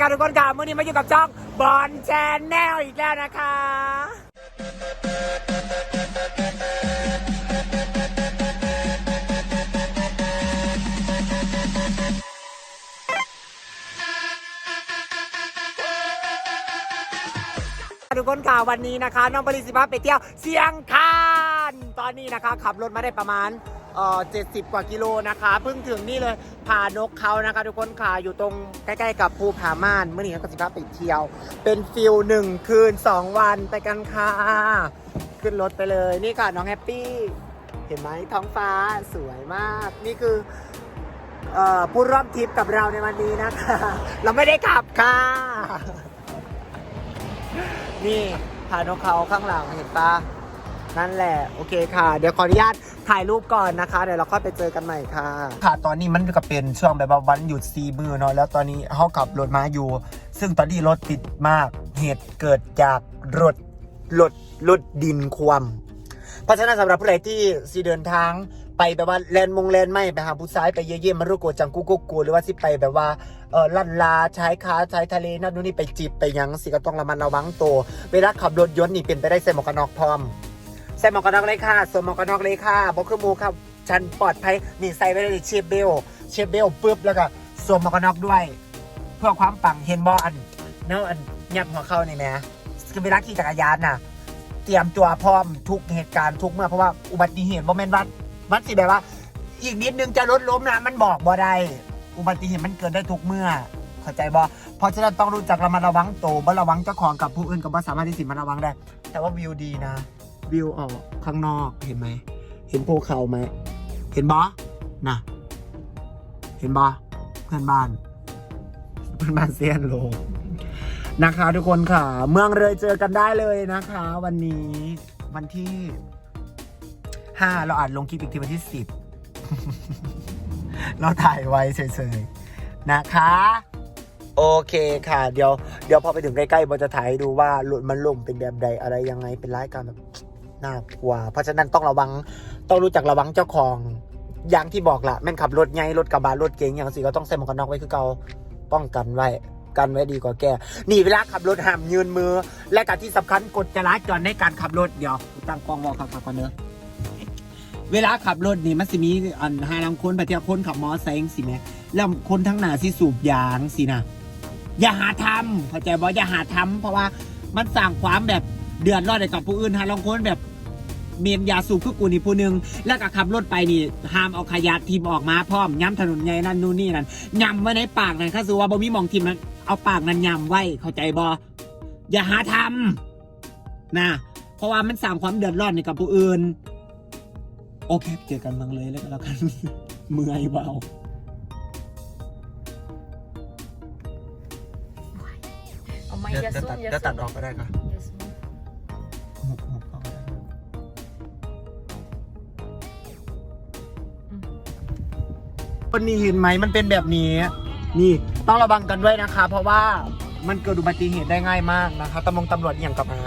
การทุกคนค่ะเมื่อนี้มาอยู่กับช่องบอลแชนแนลอีกแล้วนะคะ ทุกคนค่ะวันนี้นะคะ น้องปริสิภาไปเที่ยวเชียงคาน ตอนนี้นะคะ ขับรถมาได้ประมาณ เอ่อ70 กว่ากิโลนะคะเพิ่งถึงนี่เลยผานกเขานะคะ ทุกคนค่ะอยู่ตรงใกล้ ๆ กับภูผาม่านเมื่อนี้ก็สิภาไปเที่ยว เป็นฟิลหนึ่งคืน 2 วันไปกันค่ะ ขึ้นรถไปเลยนี่ค่ะน้องแฮปปี้ เห็นไหมท้องฟ้าสวยมาก นี่คือเอ่อผู้ร่วมทริปกับเราในวันนี้นะคะ เราไม่ได้ขับค่ะ นี่พานกเขาข้างหลังเห็นปะ นั่นแหละโอเคค่ะ เดี๋ยวขออนุญาตถ่ายรูปก่อนนะคะ เดี๋ยวเราค่อยไปเจอกันใหม่ค่ะ ค่ะตอนนี้มันก็เป็นช่วงแบบว่าวันหยุดซีมือเนาะแล้วตอนนี้เขาขับรถมาอยู่ ซึ่งตอนนี้รถติดมากเหตุเกิดจากรถรถรถดินความเพราะฉะนั้นสำหรับผู้ใดที่สีเดินทางไปแบบว่าแลนด์มงแลนด์ไม่ไปหาผู้ซ้ายไปเยี่ยมมารุโกจังกุกกุกกูหรือว่าสิไปแบบว่าเออลันลาใชายคาชายทะเลนั่นนู่นนี่ไปจีบไปยังสิก็ต้องระมัดระวังตัวเวลาขับรถยนต์นี่เป็นไปได้ใส่หมวกกันน็อกพร้อม ใส่หมวกกันน็อกเลยค่ะสวมหมวกกันน็อกเลยค่ะบอกคือหมูครับฉันปลอดภัยนี่ใส่ไปได้เลยเชฟเบลเชฟเบลปุ๊บแล้วก็สวมหมวกกันน็อกด้วย เพื่อความปังเห็นบออันเนาะอันยับหัวเข้านี่แหมคือเวลาขี่จักรยานน่ะ เตรียมตัวพร้อมทุกเหตุการณ์ทุกเมื่อเพราะว่าอุบัติเหตุโมเมนต์วัดมันสิแบบว่า อีกนิดนึงจะรถล้มนะมันบอกบ่ได้อุบัติเหตุมันเกิดได้ทุกเมื่อเข้าใจบ่เพราะฉะนั้นต้องรู้จักระมัดระวังตัวบ่ระวังเจ้าของกับผู้อื่นก็บ่สามารถที่สิมาระวังได้ แต่ว่าวิวดีนะ วิวออกข้างนอกเห็นไหม เห็นภูเขาไหม เห็นบ่น่ะเห็นบ่เพื่อนบ้านเพื่อนบ้านเซียนโลนะคะ ทุกคนค่ะ เมืองเลยเจอกันได้เลยนะคะ วันนี้วันที่ห้าเราอ่านลงคลิปอีกทีวันที่สิบเราถ่ายไว้เฉยๆนะคะ โอเคค่ะ เดี๋ยวเดี๋ยวพอไปถึงใกล้ๆบอจะถ่ายให้ดูว่ารถมันล่มเป็นแบบใดอะไรยังไงเป็นร้ายการแบบ น่ากลัว เพราะฉะนั้นต้องระวังต้องรู้จักระวังเจ้าของ อย่างที่บอกละแม่นขับรถไงรถกระบะรถเก๋งอย่างสิก็ต้องใส่หมวกกันน็อกไว้คือเกาป้องกันไว้กันไว้ดีกว่าแกนี่เวลาขับรถห้ามยืนมือ และการที่สำคัญกฎจราจรในการขับรถเดี๋ยวตั้งกล้องวอลขับขับกันเนอะเวลาขับรถนี่มันสิมีอันหาลังคนไปเที่ยวคนขับมอไซค์สิแม่แล้วคนทั้งหน้าสิสูบยางสินะอย่าหาทำเข้าใจบ่อย่าหาทำเพราะว่ามันสร้างความแบบ เดือดร้อนให้กับผู้อื่นหาลังคนแบบเมียนยาสูบคือกูนี่ผู้หนึง แล้วก็ขับรถไปนี่ห้ามเอาขยะทีมออกมาพร้อมย้ำถนนใหญ่นั่นนู่นนี่นั่นย้ำไว้ในปากนั่นข้าสูว่าบ่มีหมองทีมนั้นเอาปากนั้นย้ำไว้เข้าใจบ่อย่าหาทำนะ เพราะว่ามันสร้างความเดือดร้อนให้กับผู้อื่น โอเค เจอกันบางเลยแล้วก็แล้วกัน เมื่อยเบาเอาไม้เดี๋ยวยาสูบตัดยาเดี๋ยวตัดสูออกก็ได้ค่ะ วันนี้เห็นไหมมันเป็นแบบนี้ นี่ต้องระวังกันด้วยนะคะ เพราะว่ามันเกิดอุบัติเหตุได้ง่ายมากนะคะตำรวจตำรวจอย่างกับมา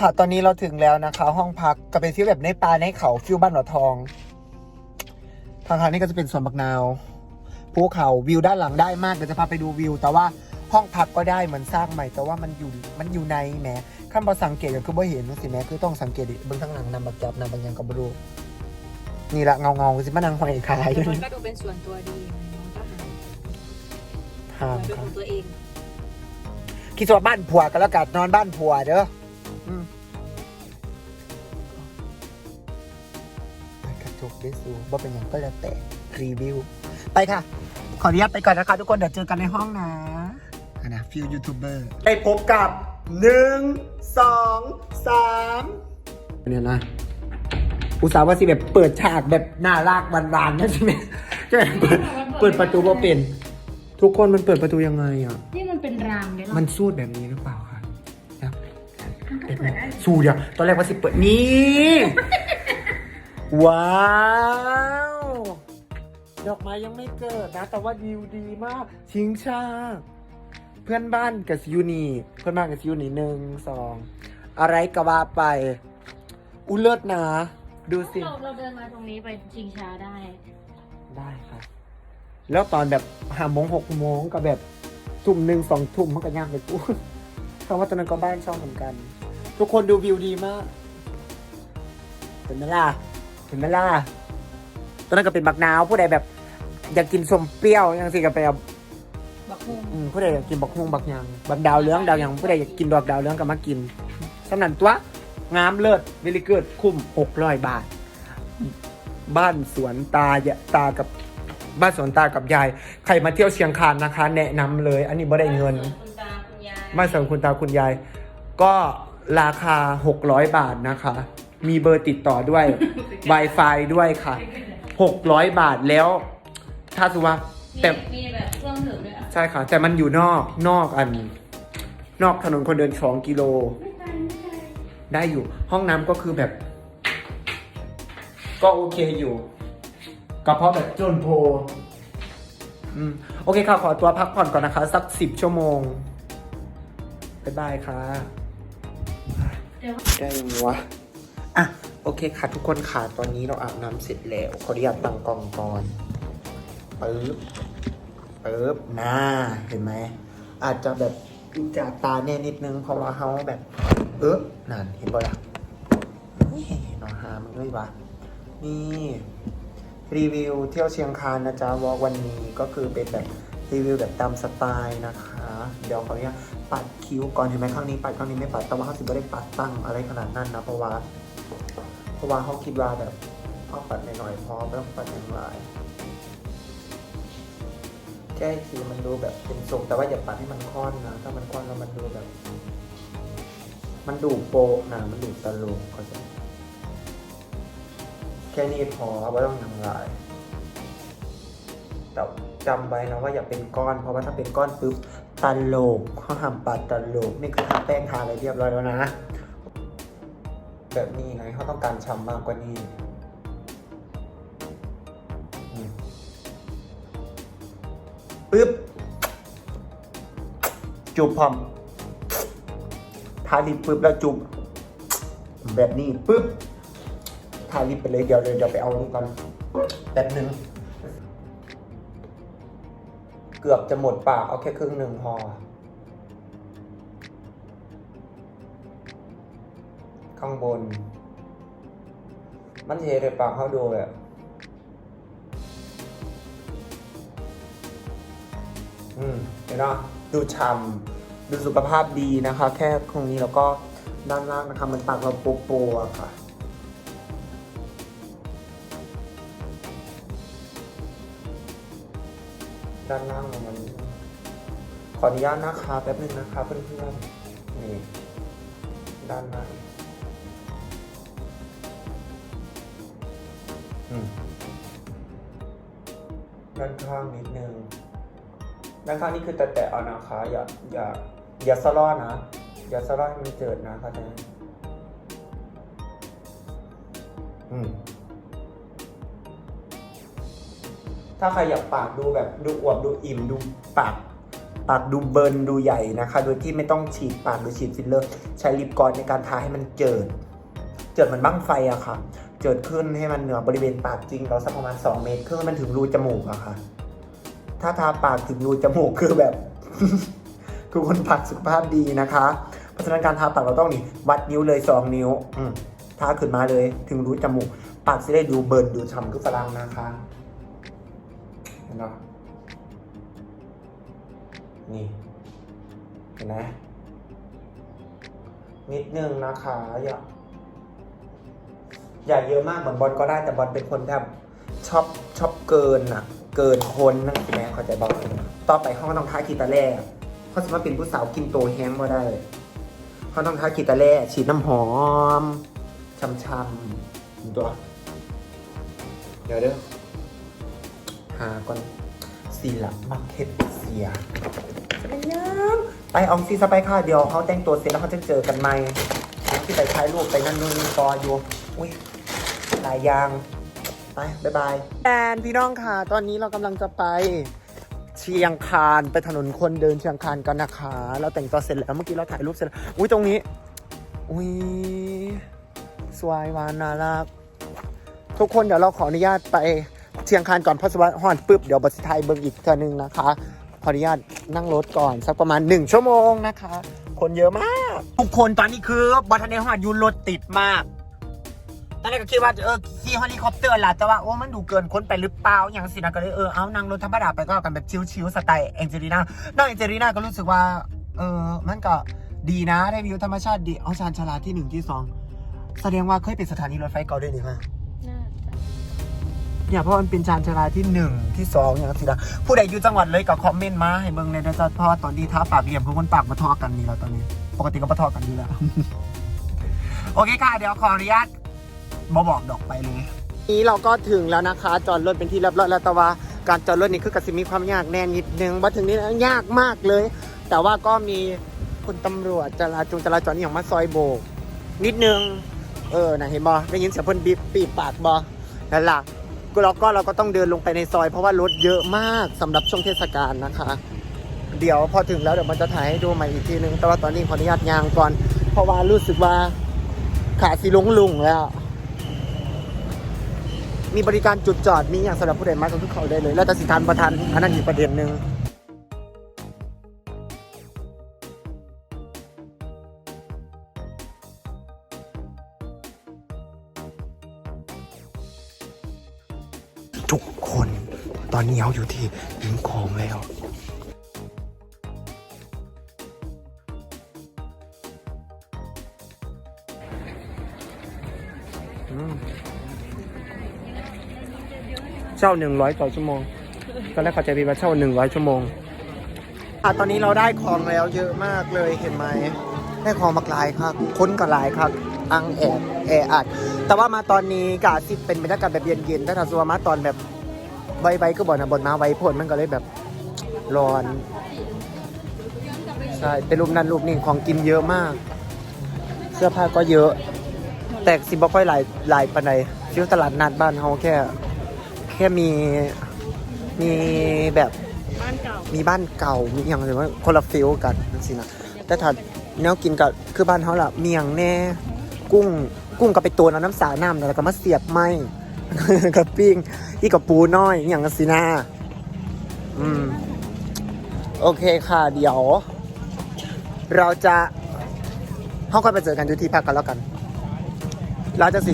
ค่ะ ตอนนี้เราถึงแล้วนะคะ ห้องพักก็เป็นฟิลแบบในป่าในเขาฟิลบ้านหนอทอง ทางทางนี้ก็จะเป็นสวนบักนาวภูเขาวิวด้านหลังได้มากเดี๋ยวจะพาไปดูวิว แต่ว่าห้องพักก็ได้เหมือนสร้างใหม่ แต่ว่ามันอยู่มันอยู่ในแหมขั้นพอสังเกตก็คือบ่เห็นสิแหมคือต้องสังเกตดิเบื้องข้างหลังนำบักจับนำบางอย่างก็บ่รู้นี่ละเงาเงาๆสิมานั่งหอยคายอยู่มันนี่ก็ดูเป็นส่วนตัวดีมันก็ห้าหามเป็นค่ะของตัวเองคิดว่าบ้านผัวกันแล้วกันนอนบ้านผัวเด้อ อืมไปกระจกได้สูบ่เป็นอย่างก็แล้วแต่รีวิว ไปค่ะ ขออนุญาตไปก่อนนะคะ ทุกคนเดี๋ยวเจอกันในห้องนะอะนะฟิลยูทูบเบอร์ได้พบกับหนึ่งสองสามเนี่ยนะอุตส่าห์ว่าสิแบบเปิดฉากแบบน่ารักหวานๆนะใช่ไหมใช่ไหมเปิดเปิดประตูว่าเป็น ทุกคนมันเปิดประตูยังไงอะ นี่มันเป็นรางเนี่ยหรอมันสูดแบบนี้หรือเปล่าคะครับสูดอะตอนแรกว่าสิเปิดนี่ ว้าว ดอกไม้ยังไม่เกิดนะ แต่ว่าวิวดีมาก ชิงชา เพื่อนบ้านกับซิวนี่เพื่อนบ้านกับซิวนี่หนึ่งสองอะไรก็ว่าไป อุยเลิศนะ ดูสิ เราเราเดินมาตรงนี้ไปชิงช้าได้ ได้ครับ แล้วตอนแบบห้าโมงหกโมงกับแบบทุ่มหนึ่งสองทุ่มมันก็ย่างไปกูเพราะว่าตอนนั้นก็บ้านช่องเหมือนกัน ทุกคนดูวิวดีมากเห็นไหมล่ะ เห็นไหมล่ะตอนนั้นก็เป็นบักนาวผู้ใดแบบ อยากกินสมเปรี้ยวยังสิก็ไปเอาบักฮุงอืมผู้ใดอยากกินบักฮวงบักหยังบักดาวเลื้องดาวหยังผู้ใดอยากกินดอกดาวเลื้องก็มากินสำนันตัวงามเลิศวิลิเกิดคุ้มหกร้อยบาท บ้านสวนตาอย่าตากับบ้านสวนตากับยาย ใครมาเที่ยวเชียงคานนะคะ แนะนำเลย อันนี้บ่ได้เงิน คุณตาคุณยาย บ้านสวนคุณตาคุณยาย ก็ราคา 600 บาทนะคะ มีเบอร์ติดต่อด้วย Wi-Fi ด้วยค่ะ 600 บาทแล้ว ถ้าสมมติว่าแต่ มีแบบเครื่องดื่มด้วยอะใช่ค่ะ แต่มันอยู่นอกนอกอัน นอกถนนคนเดินสองกิโลได้อยู่ ห้องน้ำก็คือแบบ ก็โอเคอยู่กระเพาะแบบโจนโพอืมโอเคค่ะ ขอตัวพักผ่อนก่อนนะคะ สักสิบชั่วโมงบ๊ายบายค่ะ เดี๋ยว ได้ยังวะอะ โอเคค่ะทุกคนค่ะตอนนี้เราอาบน้ำเสร็จแล้วขออนุญาตตั้งกล้องก่อนปึ๊บปึ๊บหน่าเห็นไหมอาจจะแบบจากตาแน่นิดนึงเพราะว่าเขาแบบ เออนั่นเห็นบ่ล่ะนี่นอนหามันด้วยวะนี่รีวิวเที่ยวเชียงคานนะจ๊ะวอวันนี้ก็คือเป็นแบบรีวิวแบบตามสไตล์นะคะ เดี๋ยวขออนุญาตปัดคิ้วก่อนเห็นไหมข้างนี้ปัดข้างนี้ไม่ปัดแต่ว่าเขาสิไม่ได้ปัดตั้งอะไรขนาดนั้นนะเพราะว่า เพราะว่าเขาคิดว่าแบบเขาปัดหน่อยๆพอไม่ต้องปัดอย่างไรแค่คิ้วมันดูแบบเป็นทรงแต่ว่าอย่าปัดให้มันค่อนนะถ้ามันค่อนแล้วมันดูแบบ มันดูโปะนะมันดูตลกเขาใจแค่นี้พอไม่ต้องทำลาย แต่จำไว้นะว่าอย่าเป็นก้อน เพราะว่าถ้าเป็นก้อนปุ๊บตลกเขาทำปัดตลกนี่คือทาแป้งทาอะไรเรียบร้อยแล้วนะ แบบนี้ไงเขาต้องการช้ำมากกว่านี้ปึ๊บ จูบพร้อมทาลิปปึ๊บแล้วจูบแบบนี้ปึ๊บทาลิปไปเลยเดี๋ยวเดี๋ยวเดี๋ยวไปเอานี่ก่อนแป๊บนึงเกือบจะหมดปากเอาแค่ครึ่งหนึ่งพอ ข้างบน มันเทในปากเขาดูแบบอืมเห็นไหมดูฉ่ำดูสุขภาพดีนะคะ แค่ตรงนี้แล้วก็ด้านล่างนะคะมันปากเราโปโปๆอะค่ะด้านล่างมัน ขออนุญาตนะคะแป๊บนึงนะคะเพื่อนๆนี่ด้านล่าง ด้านข้างนิดนึง ด้านข้างนี่คือแตะๆเอานะคะอย่าอย่าอย่าสลอนะ อย่าสลอให้มันเจิดนะเข้าใจไหมอืมถ้าใครอยากปากดูแบบดูอวบดูอิ่มดูปากปากดูเบิร์นดูใหญ่นะคะ โดยที่ไม่ต้องฉีดปากหรือฉีดฟิลเลอร์ ใช้ลิปกลอนในการทาให้มันเจิด เจิดเหมือนบ้งไฟอะค่ะ เจิดขึ้นให้มันเหนือบริเวณปากจริงเราสักประมาณ 2 เมตรครึ่งมันถึงรูจมูกอะค่ะ ถ้าทาปากถึงรูจมูกคือแบบคือคนผักสุขภาพดีนะคะเพราะฉะนั้นการทาปากเราต้องนี่วัดนิ้วเลย 2 นิ้วอืทาขึ้นมาเลย ถึงรูจมูก ปากจะได้ดูเบิร์นดูฉ่ำคือฝรั่งนะคะเห็นปะนี่เห็นไหมนิดนึงนะคะอย่า อย่าเยอะมากเหมือนบอลก็ได้แต่บอลเป็นคนแบบชอบชอบเกินอะเกินคนนั่นใช่ไหมเข้าใจบอลต่อไปเขาก็ต้องท้าขีตาแร่เขาจะมารถเป็นผู้สาวกินโตแฮงมาได้เขาต้องท้าขีตาแร่ฉีดน้ำหอมช่ำๆตัวเดี๋ยวเด้อหาก่อนสีละมาเก็ตเสียไปยังไปอองซีสไปค่ะเดี๋ยวเขาแต่งตัวเสร็จแล้วเขาจะเจอกันไหมที่ไปถ่ายรูปไปนั่นนู่นนี่ต่ออยู่ อุ้ยหลายอยาง ไปไปบ๊ายบายแอนพี่น้องค่ะ ตอนนี้เรากำลังจะไปเชียงคานไปถนนคนเดินเชียงคานกันนะคะ เราแต่งตัวเสร็จแล้วเมื่อกี้เราถ่ายรูปเสร็จแล้วอุ้ยตรงนี้ อุ้ยสวยวานน่ารักทุกคนเดี๋ยวเราขออนุญาตไปเชียงคานก่อนเพราะสวัสดิ์ฮอนปุ๊บเดี๋ยวบัสไทยเบิ่งอีกเทื่อนึงนะคะ ขออนุญาตนั่งรถก่อนสักประมาณ 1 ชั่วโมงนะคะ คนเยอะมาก ทุกคนตอนนี้คือบัตรในฮอดยูรถติดมาก ตอนแรกก็คิดว่าเออขี่เฮลิคอปเตอร์แหละแต่ว่าโอ้มันดูเกินคนไปหรือเปล่าอย่างสินะก็เลยเออเอานั่งรถธรรมดาไปก็กันแบบชิวๆสไตล์แองเจลีน่าน้องแองเจลีน่าก็รู้สึกว่าเออมันก็ดีนะได้วิวธรรมชาติดีเอาชานชาลาที่หนึ่งที่สองแสดงว่าเคยเป็นสถานีรถไฟเก่าด้วยนี่ค่ะน่าเนี่ยเพราะมันเป็นชานชาลาที่หนึ่งที่สองอย่างสินะผู้ใดอยู่จังหวัดเลยก็คอมเมนต์มาให้เบิ่งในเด้อจ้ะเพราะว่าตอนนี้ท้าปากเหลี่ยมคือคนปากมาทอกันนี่แล้วตอนนี้ ปกติก็มาทอกันอยู่แล้ว โอเคค่ะ เดี๋ยวขออนุญาต มาบอกดอกไปเลย นี้เราก็ถึงแล้วนะคะ จอดรถเป็นที่เรียบร้อยแล้วแต่ว่าการจอดรถนี่คือกสิมีความยากแน่นิดนึงว่าถึงนี้ยากมากเลย แต่ว่าก็มีคุณตำรวจจราจงจราจรนี่อย่างมาซอยโบก นิดนึง เออนะเห็นบอได้ยินเสียงเพ่นบีบปีบปากบอนั่นล่ะก็เราก็เราก็ต้องเดินลงไปในซอย เพราะว่ารถเยอะมากสำหรับช่วงเทศกาลนะคะ เดี๋ยวพอถึงแล้วเดี๋ยวมันจะถ่ายให้ดูใหม่อีกทีนึง แต่ว่าตอนนี้ขออนุญาตยางก่อน เพราะว่ารู้สึกว่าขาสีลุงลุงแล้ว มีบริการจุดจอด มีอย่างสำหรับผู้ใดมาก็คือเขาได้เลย แล้วแต่สิทานประทานอันนั้นอีกประเด็นหนึ่งทุกคนตอนนี้เขาอยู่ที่ริมคลองแล้ว เช่าหนึ่งร้อยต่อชั่วโมงตอนแรกเขาใจดีว่าเช่าหนึ่งร้อยชั่วโมงอะตอนนี้เราได้ของแล้วเยอะมากเลยเห็นไหมได้ของมากหลายครับค้นก็หลายครับ อังแอบแออัด แต่ว่ามาตอนนี้กาสิเป็นบรรยากาศแบบเย็นๆถ้าทาซัวมาตอนแบบใบๆก็บ่นนะบ่นมาไวโพดมันก็เลยแบบร้อนใช่แต่รูปนั้นรูปนี้ของกินเยอะมาก เสื้อผ้าก็เยอะ แต่สิบ่ค่อยหลายหลายปานใดฟิวตลาดนัดบ้านเฮาแค่ แค่มีมีแบบบ้านเก่ามีบ้านเก่ามีอย่างหรือว่าคนละฟิลกันนั่นสินะแต่ถ้าแนวกินกับคือบ้านเขาล่ะเมียงแน่กุ้งกุ้งกับไปตัวเอาน้ำสาน้ำแล้วก็มาเสียบไหมกับปิ้งอีกับปูน้อยอหย่างนั้นสินะอืมโอเคค่ะ เดี๋ยว เราจะเขาค่อยไปเจอกันอยู่ที่พักกันแล้วกัน เราจะสิ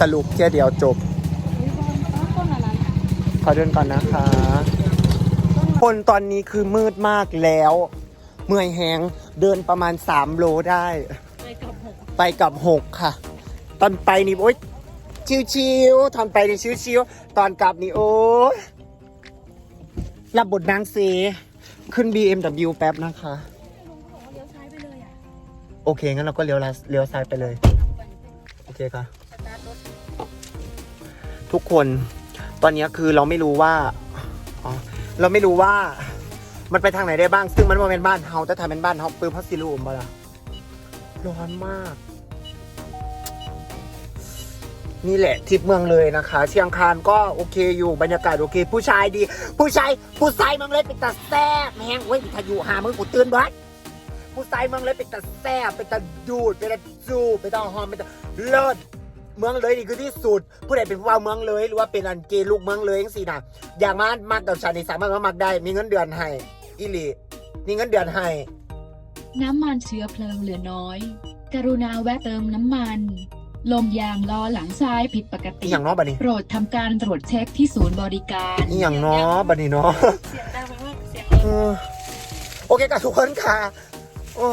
สรุปแค่เดียวจบต้นอะไร ขอเดินก่อนนะคะ คนตอนนี้คือมืดมากแล้ว เมื่อยแหงเดินประมาณ 3 โลได้ ไปกับหกไปกับ6ค่ะ ตอนไปนี่ โอ๊ย ชิวๆตอนไปนี่ชิวๆตอนกลับนี่ โอ๊ยรับบทนางเซขึ้น BMW แป๊บนะคะเลี้ยวซ้ายไปเลยอะโอเค งั้นเราก็เลี้ยวลาเลี้ยวซ้ายไปเลย โอเคค่ะสตาร์ทรถทุกคน ตอนนี้คือเราไม่รู้ว่าเราไม่รู้ว่ามันไปทางไหนได้บ้าง ซึ่งมันว่าเป็นบ้านเฮาแต่ทำเป็นบ้านเฮาปืนพัสซิลูมมาละร้อนมาก นี่แหละทิปเมืองเลยนะคะ เชียงคานก็โอเคอยู่บรรยากาศโอเค ผู้ชายดี ผู้ชายผู้ชายมืองเลยเป็นตาแซ่บแหงเว้ยถ้าอยู่หามึงกูตื่นบ้านผู้ชายมืองเลยเป็นตาแซ่บเป็นตาดูดเป็นตาจูเป็นตาหอมเป็นตาเลิศ เมืองเลยนี่คือที่สุด ผู้ใดเป็นผู้ว่าเมืองเลย หรือว่าเป็นอันเกย์ลูกเมืองเลยจังซี่นะอย่างมากมากกับชาติสามารถมามักได้ มีเงินเดือนให้อิลีมีเงินเดือนให้ น้ำมันเชื้อเพลิงเหลือน้อย กรุณาแวะเติมน้ำมัน ลมยางล้อหลังซ้ายผิดปกอีติอย่างเน้อบัดนี้ โปรดทำการตรวจเช็คที่ศูนย์บริการอีอย่างเน้อบัดนี้เนาะเสียงดังมากเสียง เออโอเคกับทุกคนค่ะโอ้